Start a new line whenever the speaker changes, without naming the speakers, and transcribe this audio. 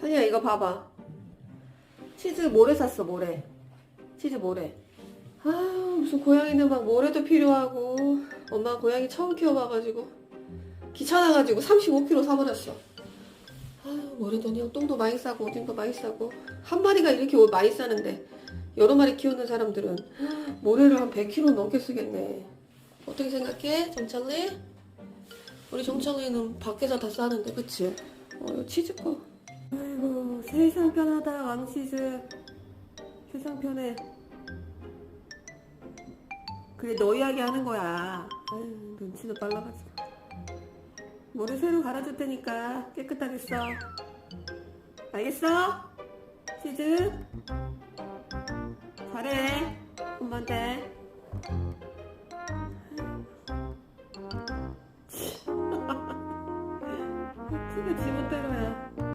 선이야 이거 봐봐. 치즈 모래 샀어 모래. 치즈 모래. 아 무슨 고양이는 막 모래도 필요하고 엄마 고양이 처음 키워봐가지고 귀찮아가지고 35kg 사버렸어. 아 그냥 똥도 많이 싸고 오줌도 많이 싸고 한 마리가 이렇게 많이 싸는데 여러 마리 키우는 사람들은 모래를 한 100kg 넘게 쓰겠네. 어떻게 생각해? 정창래? 우리 정창이는 밖에서 다 싸는데 그치? 어 치즈 거 아이고 세상 편하다 왕치즈 세상 편해. 그래 너 이야기 하는 거야. 아유 눈치도 빨라가지고. 모래 새로 갈아줄 테니까 깨끗하게 써 알겠어? 치즈 잘해. 엄마한테. 치즈 지멋대로야